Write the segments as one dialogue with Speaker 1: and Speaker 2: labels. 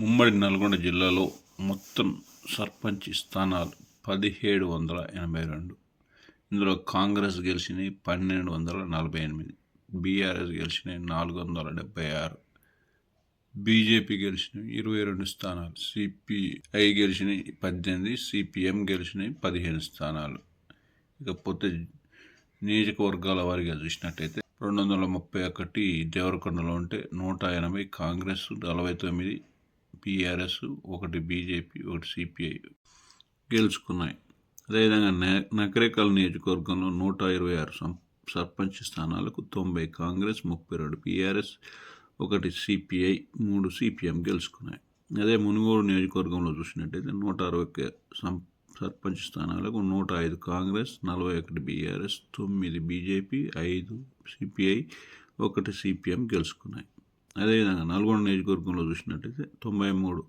Speaker 1: ఉమ్మడి నల్గొండ జిల్లాలో మొత్తం సర్పంచ్ స్థానాలు పదిహేడు వందల ఎనభై రెండు. ఇందులో కాంగ్రెస్ గెలిచినవి పన్నెండు వందల నలభై ఎనిమిది. బీఆర్ఎస్ గెలిచినవి నాలుగు వందల డెబ్బై ఆరు. బీజేపీ గెలిచినవి ఇరవై రెండు స్థానాలు. సిపిఐ గెలిచినవి పద్దెనిమిది. సిపిఎం గెలిచినవి పదిహేను స్థానాలు. ఇకపోతే నియోజకవర్గాల వారిగా చూసినట్టయితే రెండు వందల ముప్పై ఒకటి దేవరకొండలో ఉంటే నూట ఎనభై కాంగ్రెస్ నలభై తొమ్మిది బీఆర్ఎస్ ఒకటి బీజేపీ ఒకటి సిపిఐ గెలుచుకున్నాయి. అదేవిధంగా నకరేకల్ నియోజకవర్గంలో నూట ఇరవై ఆరు సర్పంచ్ స్థానాలకు తొంభై కాంగ్రెస్ ముప్పై రెండు బీఆర్ఎస్ ఒకటి సిపిఐ మూడు సిపిఎం గెలుచుకున్నాయి. అదే మునుగోడు నియోజకవర్గంలో చూసినట్టయితే నూట అరవై సర్పంచ్ స్థానాలకు నూట ఐదు కాంగ్రెస్ నలభై ఒకటి బీఆర్ఎస్ తొమ్మిది బీజేపీ ఐదు సిపిఐ ఒకటి సిపిఎం గెలుచుకున్నాయి. అదేవిధంగా నల్గొండ నియోజకవర్గంలో చూసినట్టయితే తొంభై మూడు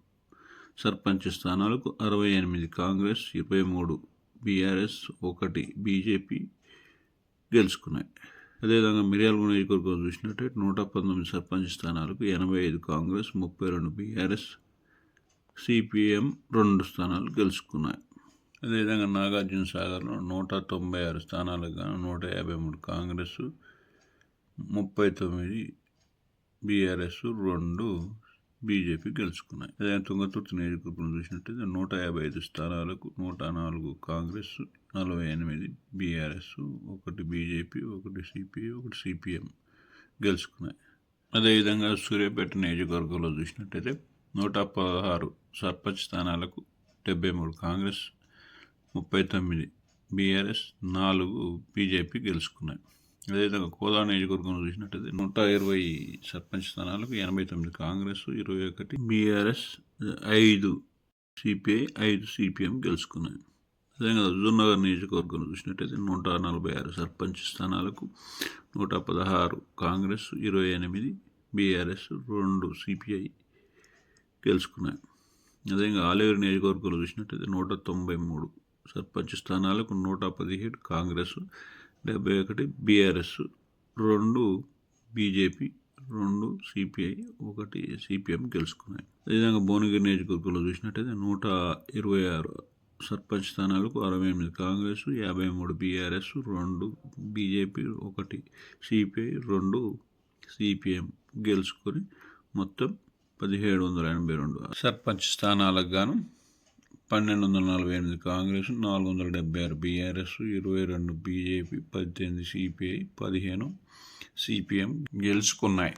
Speaker 1: సర్పంచ్ స్థానాలకు అరవై ఎనిమిది కాంగ్రెస్ ఇరవై మూడు బీఆర్ఎస్ ఒకటి బీజేపీ గెలుచుకున్నాయి. అదేవిధంగా మిర్యాలగూడ నియోజకవర్గం చూసినట్టయితే నూట పంతొమ్మిది సర్పంచ్ స్థానాలకు ఎనభై ఐదు కాంగ్రెస్ ముప్పై రెండు బీఆర్ఎస్ సిపిఎం రెండు స్థానాలు గెలుచుకున్నాయి. అదేవిధంగా నాగార్జున సాగర్లో నూట తొంభై ఆరు స్థానాలకు గాను నూట యాభై మూడు కాంగ్రెస్ ముప్పై తొమ్మిది బీఆర్ఎస్ రెండు బీజేపీ గెలుచుకున్నాయి. అదే తుంగతుర్తి నియోజకవర్గం చూసినట్టయితే నూట యాభై ఐదు స్థానాలకు నూట నాలుగు కాంగ్రెస్ నలభై ఎనిమిది బీఆర్ఎస్ ఒకటి బీజేపీ ఒకటి సిపిఐ ఒకటి సిపిఎం గెలుచుకున్నాయి. అదేవిధంగా సూర్యాపేట నియోజకవర్గంలో చూసినట్టయితే నూట పదహారు సర్పంచ్ స్థానాలకు డెబ్బై మూడు కాంగ్రెస్ ముప్పై తొమ్మిది బీఆర్ఎస్ నాలుగు బీజేపీ గెలుచుకున్నాయి. అదేవిధంగా కోదా నియోజకవర్గంలో చూసినట్టయితే నూట ఇరవై సర్పంచ్ స్థానాలకు ఎనభై తొమ్మిది కాంగ్రెస్ ఇరవై ఒకటి బీఆర్ఎస్ ఐదు సిపిఐ ఐదు సిపిఎం గెలుచుకున్నాయి. అదేవిధంగా హుజూర్నగర్ నియోజకవర్గం చూసినట్టయితే నూట నలభై ఆరు సర్పంచ్ స్థానాలకు నూట పదహారు కాంగ్రెస్ ఇరవై ఎనిమిది బీఆర్ఎస్ రెండు సిపిఐ గెలుచుకున్నాయి. అదేవిధంగా ఆలేరు నియోజకవర్గంలో చూసినట్టయితే నూట తొంభై మూడు సర్పంచ్ స్థానాలకు నూట పదిహేడు కాంగ్రెస్ డెబ్బై ఒకటి బీఆర్ఎస్ రెండు బీజేపీ రెండు సిపిఐ ఒకటి సిపిఎం గెలుచుకున్నాయి. అదేవిధంగా భువనగిరి నియోజకవర్గంలో చూసినట్టయితే నూట ఇరవై ఆరు సర్పంచ్ స్థానాలకు అరవై ఎనిమిది కాంగ్రెస్ యాభై మూడు బీఆర్ఎస్ రెండు బీజేపీ ఒకటి సిపిఐ రెండు సిపిఎం గెలుచుకొని మొత్తం పదిహేడు వందల ఎనభై రెండు సర్పంచ్ స్థానాలకు గాను పన్నెండు వందల నలభై ఎనిమిది కాంగ్రెస్ నాలుగు వందల డెబ్బై ఆరు బీఆర్ఎస్ ఇరవై రెండు బీజేపీ పద్దెనిమిది సిపిఐ పదిహేను సిపిఎం గెలుచుకున్నాయి.